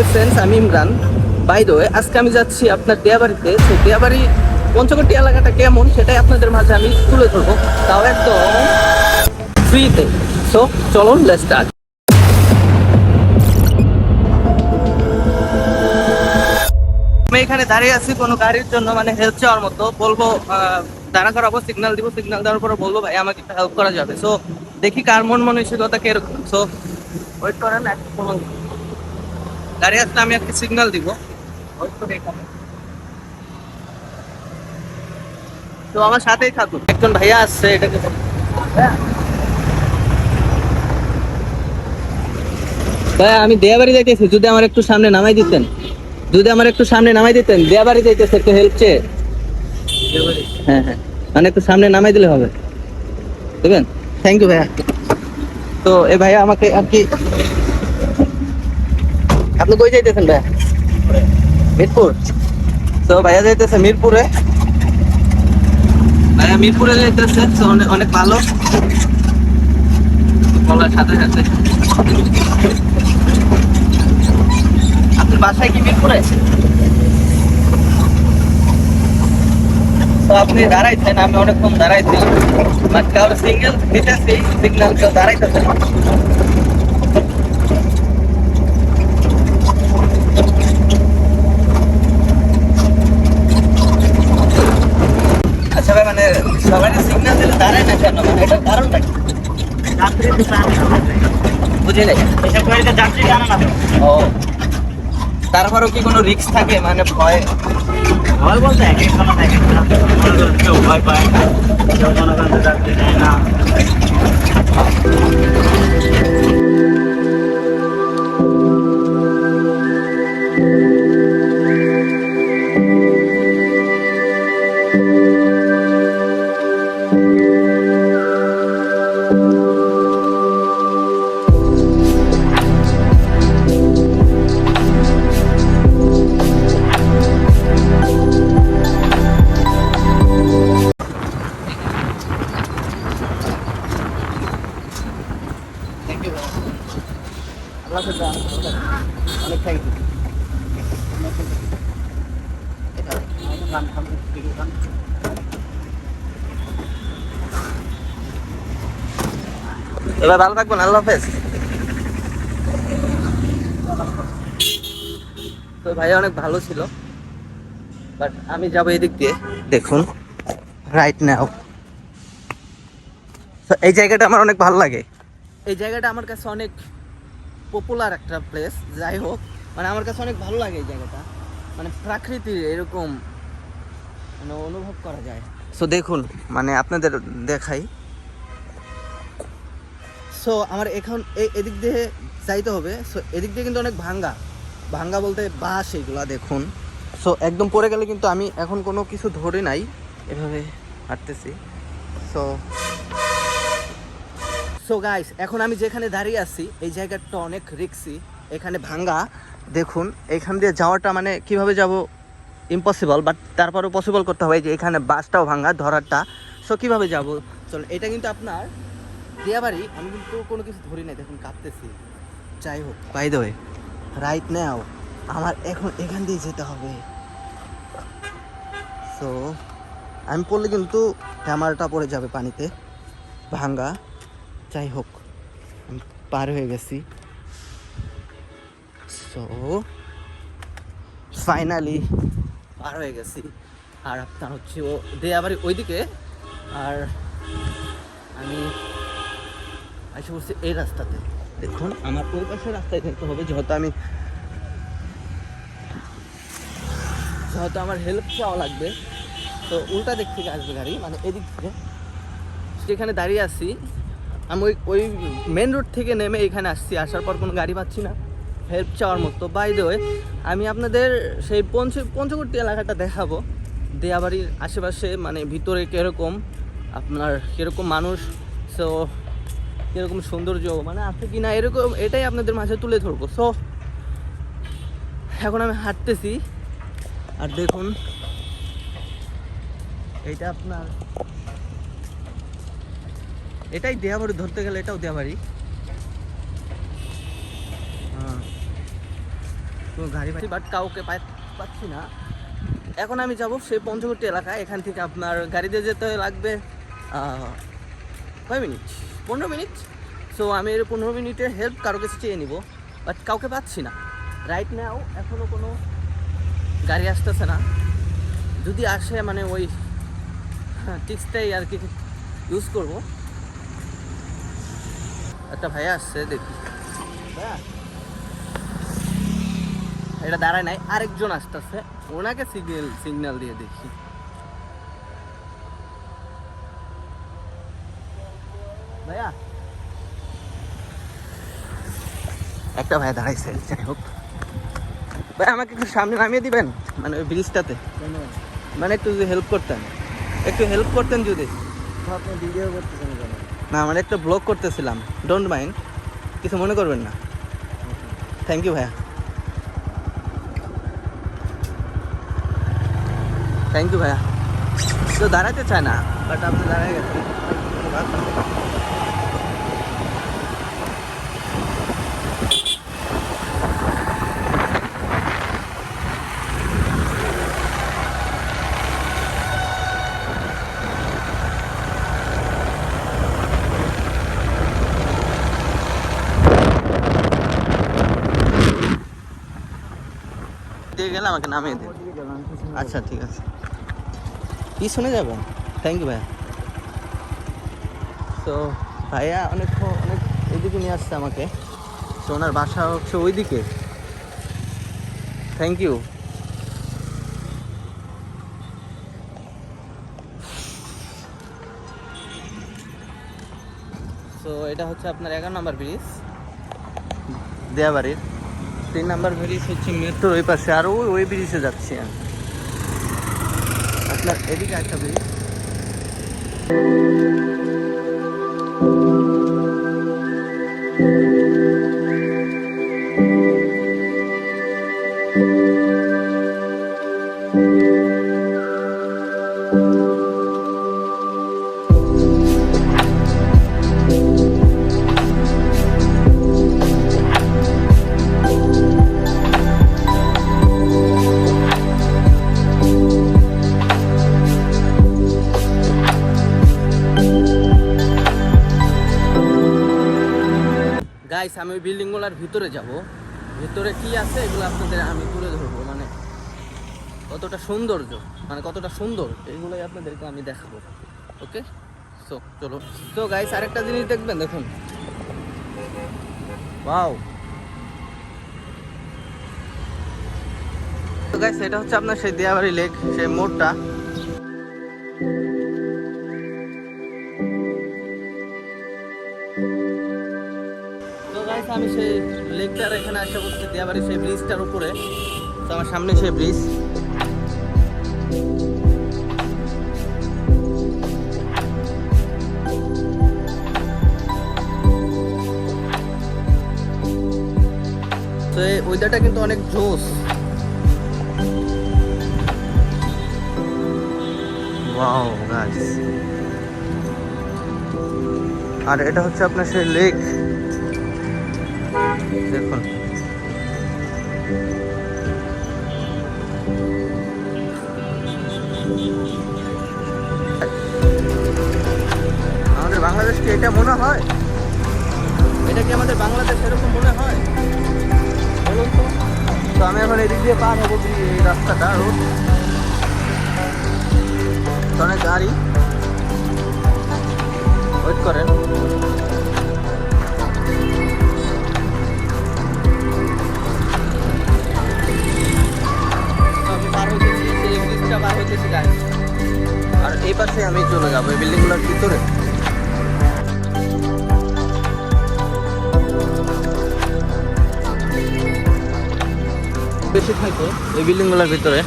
Hi friends আমি Imran by আজকে আমি যাচ্ছি আপনার দেয়াবাড়িতে সেই দেয়াবাড়ি পঞ্চকোটি এলাকাটা কেমন সেটাই আপনাদের মাঝে আমি তুলে ধরবো। তাও একদম ফ্রিতে সো চলুন লেটস আমি এখানে দাঁড়িয়ে আছি কোনো গাড়ির জন্য মানে হেল্প চাওয়ার মতো। বলব দাঁড়া করাবো সিগন্যাল দিব সিগন্যাল দেওয়ার পরে বলব, ভাই, আমাকে হেল্প করা যাবে। সো দেখি কার মন মানসিকতা কীরকম। সো ওয়েট করেন, এক দাঁড়িয়ে আসলে আমি একটা সিগন্যাল দিব। তো আমার সাথেই থাকুন। একজন ভাইয়া আসছে এটাকে ভাই আমি দেয়াবাড়ি যাইতেছি যদি আমার একটু সামনে নামাই দিতেন। যদি আমার একটু সামনে নামাই দিতেন দেয়াবাড়ি যাইতেছে একটু হেল্প চেয়ে। হ্যাঁ হ্যাঁ। মানে একটু সামনে নামাই দিলে হবে। দেবেন? থ্যাংক ইউ ভাইয়া। তো এ ভাইয়া আমাকে আর কি আপনি কই যাইতেছেন ভাইয়া? মিরপুর। তো ভাইয়া যাইতেছে মিরপুরে। ভাইয়া মিরপুরে যাইতেছে অনেক ভালো। বলার সাথে সাথে। আপনার বাসায় কি মিরপুরে? তো আপনি দাঁড়াইছেন, আমি অনেকক্ষণ দাঁড়াইছিলাম। বাট কারোর সিঙ্গেল দিতেছি সিগন্যাল কেউ দাঁড়াইতেছে না। আচ্ছা ভাই মানে সবাই সিগন্যাল দিলে দাঁড়ায় না কেন মানে এটার কারণটা কি বুঝি নাই ও তারপরেও কি কোনো রিস্ক থাকে? মানে ভয়। ভয় বলতে এক এক সময় এক কেউ ভয় পায় কেউ মনে করেন না। থ্যাংক ইউ আল্লাহ এবার ভালো থাকবেন, আল্লাহ হাফেজ। তো ভাই অনেক ভালো ছিল বাট আমি যাব এদিক দিয়ে। দেখুন রাইট নাও এই জায়গাটা আমার অনেক ভালো লাগে। এই জায়গাটা আমার কাছে অনেক পপুলার একটা প্লেস যাই হোক। মানে আমার কাছে অনেক ভালো লাগে এই জায়গাটা। মানে প্রাকৃতিক এরকম মানে অনুভব করা যায়। সো দেখুন মানে আপনাদের দেখাই। সো আমার এখন এই- এদিক দিয়ে যাইতে হবে। সো এদিক দিয়ে কিন্তু অনেক ভাঙ্গা। ভাঙ্গা বলতে বাস এইগুলা দেখুন। সো একদম পড়ে গেলে কিন্তু আমি এখন কোনো কিছু ধরে নাই। এভাবে হাঁটতেছি। সো সো গাইস এখন আমি যেখানে দাঁড়িয়ে আছি, এই জায়গাটা অনেক রিক্সি এখানে ভাঙ্গা। দেখুন, এখান দিয়ে যাওয়াটা মানে কীভাবে যাব? ইম্পসিবল বাট তারপরেও পসিবল করতে হবে। যে এখানে বাসটাও ভাঙ্গা, ধরারটা। সো কীভাবে যাব? চল এটা কিন্তু আপনার দিয়াবাড়ি আমি কিন্তু কোনো কিছু ধরি নাই, দেখুন, কাঁপতেছি। যাই হোক বাই দ্য রাইট নাও আমার এখন এখান দিয়ে যেতে হবে। সো আমি পড়লে কিন্তু ক্যামেরাটা পড়ে যাবে পানিতে, ভাঙ্গা। যাই হোক, আমি পার হয়ে গেছি। সো ফাইনালি পার হয়ে গেছি। আর আপনার হচ্ছে ও দে আবার ওইদিকে, আর আমি এসে বলছি এই রাস্তাতে। দেখুন, আমার ওই পাশে রাস্তায় যেতে হবে, যেহেতু আমি যেহেতু আমার হেল্প চাওয়া লাগবে। তো উল্টা দিক থেকে আসবে গাড়ি মানে এদিক থেকে। সেখানে দাঁড়িয়ে আছি আমি ওই ওই মেন রোড থেকে নেমে এখানে আসছি, আসার পর কোনো গাড়ি পাচ্ছি না। হেল্প চাওয়ার মতো। বাই দ্য আমি আপনাদের সেই পঞ্চ পঞ্চকোটি এলাকাটা দেখাবো। দেয়াবাড়ির আশেপাশে মানে ভিতরে কীরকম, আপনার কীরকম মানুষ সো কীরকম সৌন্দর্য মানে আছে কি না এরকম, এটাই আপনাদের মাঝে তুলে ধরবো। সো এখন আমি হাঁটতেছি। আর দেখুন, এইটা আপনার এটাই দেহাবাড়ি, ধরতে গেলে এটাও দেহাবাড়ি। হ্যাঁ। কোনো গাড়ি বাট কাউকে পাচ্ছি না। এখন আমি যাব সেই পঞ্চবর্তী এলাকা এখান থেকে আপনার গাড়িতে যেতে লাগবে কয় মিনিট? পনেরো মিনিট। সো আমি এর পনেরো মিনিটের হেল্প কারও কাছে চেয়ে নিব বাট কাউকে পাচ্ছি না। রাইট নাও এখনও কোনো গাড়ি আসতেছে না। যদি আসে মানে ওই টিক্সটাই আর কি ইউজ করব। একটা ভাইয়া আসছে দেখি। এটা দাঁড়ায় নাই আরেকজন আসতেছে। ওনাকে সিগন্যাল সিগন্যাল দিয়ে দেখি। ভাইয়া? একটা ভাইয়া দাঁড়াইছে যাই হোক। ভাই আমাকে একটু সামনে নামিয়ে দিবেন? মানে ওই ব্রিজটাতে মানে একটু যদি হেল্প করতেন। একটু হেল্প করতেন যদি। আপনি ভিডিও করতেছেন। না আমার একটা ব্লগ করতেছিলাম। ডোন্ট মাইন্ড কিছু মনে করবেন না। থ্যাংক ইউ ভাইয়া। থ্যাংক ইউ ভাইয়া। তো দাঁড়াতে চায় না বাট আপনি দাঁড়ায় গেছেন। গেলে আমাকে নামিয়ে দিন। আচ্ছা ঠিক আছে। শুনে যাবেন? থ্যাংক ইউ ভাইয়া। তো ভাইয়া অনেক অনেক এদিকে নিয়ে আসছে আমাকে। তো ওনার বাসা হচ্ছে ওইদিকে। থ্যাংক ইউ তো এটা হচ্ছে আপনার এগারো নম্বর ব্রিজ। দেয়াবাড়ির। তিন নাম্বার ব্রিজ হচ্ছে মেট্রোর ওই পাশে আর ওই ওই ব্রিজে যাচ্ছি আমি। আপনার এদিকে একটা ব্রিজ। গাইস ভিতরে যাব। ভিতরে কি আছে এগুলো আপনাদের আমি তুলে ধরবো। মানে কতটা সৌন্দর্য মানে কতটা সুন্দর, এগুলোই আপনাদেরকে আমি দেখাবো। ওকে? সো চলো। তো গাইস আরেকটা জিনিস দেখবেন, দেখুন। ওয়াও তো গাইস এটা হচ্ছে আপনার সেই দিয়াবাড়ি লেক সেই মোড়টা। আমি সেই লেকটার এখানে আসে বসছি দিয়াবাড়ি সেই ব্রিজটার উপরে। তো আমার সামনে সেই ব্রিজ। তো এই ওয়েদারটা কিন্তু অনেক জোস আর এটা হচ্ছে আপনার সেই লেক দেখুন। আমাদের বাংলাদেশকে এটা মনে হয়? এটা কি আমাদের বাংলাদেশ এরকম মনে হয়? বলুন তো। তো আমি এখন এদিক দিয়ে পার হব এই রাস্তাটা রোড? অনেক গাড়ি। ওয়েট করেন। পাশে আমি চলে যাব। এই বিল্ডিংগুলোর ভিতরে। বেশি থাকে এই বিল্ডিংগুলোর ভিতরে।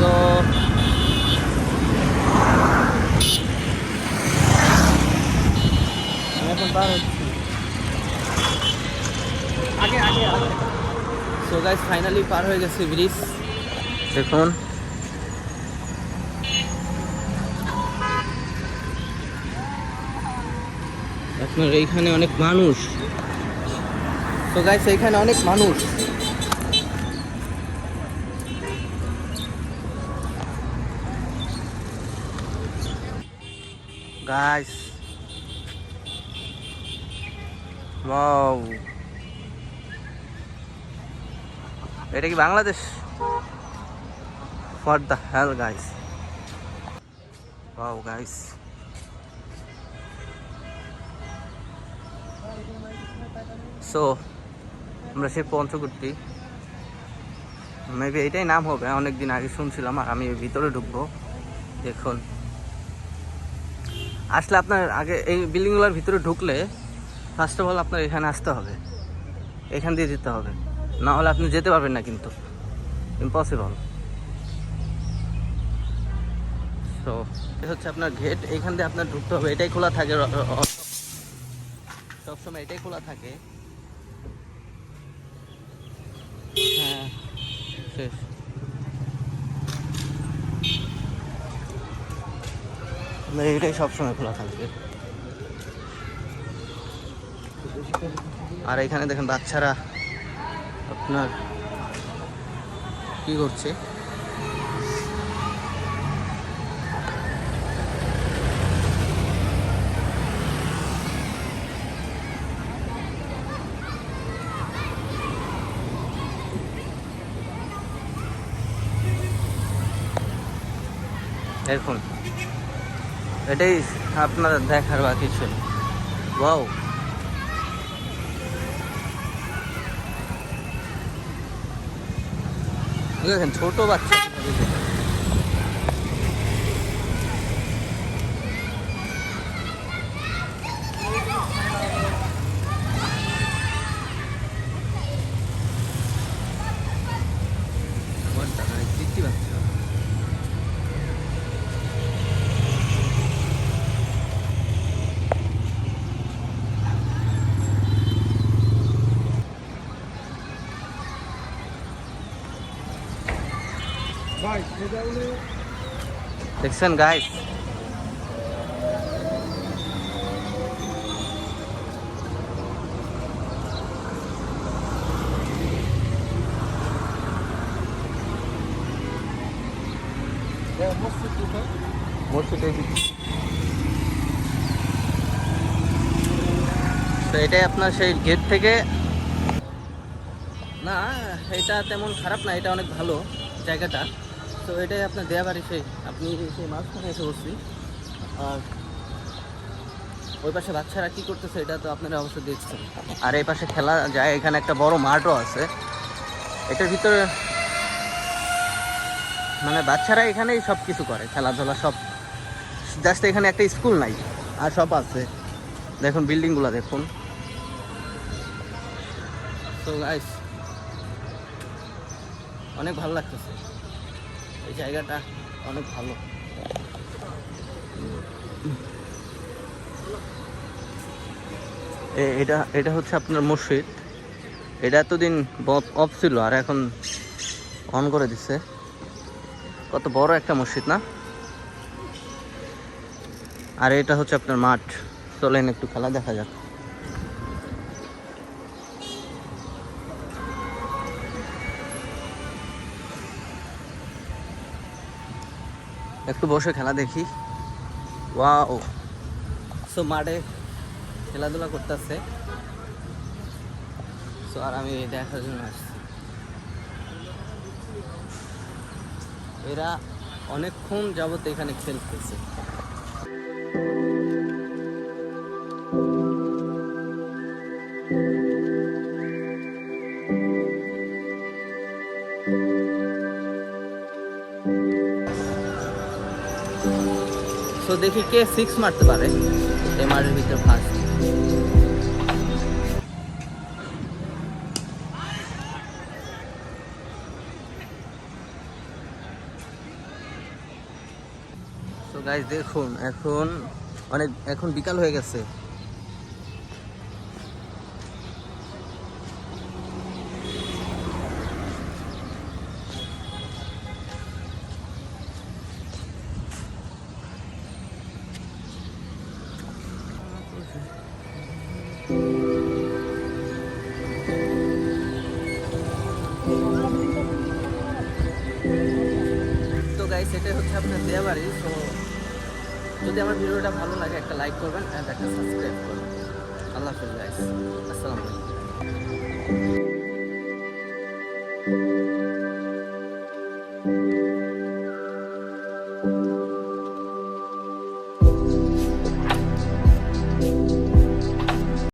তো পার হচ্ছি আগে আগে আগে সো গাইস ফাইনালি পার হয়ে গেছে ব্রিজ। দেখুন। আপনার এইখানে অনেক মানুষ। তো গাইস এইখানে অনেক মানুষ। গাইস ওয়াও এটা কি Bangladesh? For the hell guys wow guys so আমরা সেই পঞ্চকুট্টি মেবি এটাই নাম হবে অনেক দিন আগে শুনছিলাম, আর আমি ভিতরে ঢুকবো। দেখুন। আসলে আপনার আগে এই বিল্ডিংগুলোর ভিতরে ঢুকলে ফার্স্ট অফ অল আপনার এখানে আসতে হবে। এখান দিয়ে যেতে হবে। না হলে আপনি যেতে পারবেন না কিন্তু। ইম্পসিবল সো হচ্ছে আপনার গেট এইখান দিয়ে আপনার ঢুকতে হবে, এটাই খোলা থাকে সবসময় এটাই খোলা থাকে। হ্যাঁ শেষ। এটাই সবসময় খোলা থাকবে আর এখানে দেখেন বাচ্চারা আপনার কি করছে? দেখুন এটাই আপনার দেখার বাকি ছিল। ওয়াও। দেখেন ছোট বাচ্চা। What দেখছেন গাইস তো এটাই আপনার সেই গেট থেকে। না, এটা তেমন খারাপ না, এটা অনেক ভালো জায়গাটা। তো এটাই আপনার দেয়া বাড়ি সেই। আপনি সেই মাঝখানে এসে বসছি। আর ওই পাশে বাচ্চারা কি করতেছে, এটা তো আপনারা অবশ্যই দেখছেন। আর এই পাশে খেলা যায়, এখানে একটা বড় মাঠও আছে। এটার ভিতরে মানে বাচ্চারা এখানেই সব কিছু করে, খেলাধুলা সব। জাস্ট এখানে একটা স্কুল নাই, আর সব আছে। দেখুন বিল্ডিংগুলো দেখুন। তো গাইস অনেক ভালো লাগতেছে। এই জায়গাটা অনেক ভালো। এটা এটা হচ্ছে আপনার মসজিদ। এটা এতদিন অফ ছিল, আর এখন অন করে দিচ্ছে কত বড় একটা মসজিদ, না? আর এটা হচ্ছে আপনার মাঠ। চলেন একটু খেলা দেখা যাক। একটু বসে খেলা দেখি। ওয়া ও সো মাঠে খেলাধুলা করতেছে। সো আর আমি দেখার জন্য আসছি। এরা অনেকক্ষণ যাবত এখানে খেলতেছে। দেখি কে সিক্স মারতে পারে। মাঠের ভিতরে ফার্স্ট গাইজ দেখুন, এখন অনেক, এখন বিকাল হয়ে গেছে। গাইস এটাই হচ্ছে আপনার দেয়া বাড়ি তো যদি আমার ভিডিওটা ভালো লাগে, একটা লাইক করবেন অ্যান্ড একটা সাবস্ক্রাইব করবেন। আল্লাহ হাফিজ আসসালামু আলাইকুম।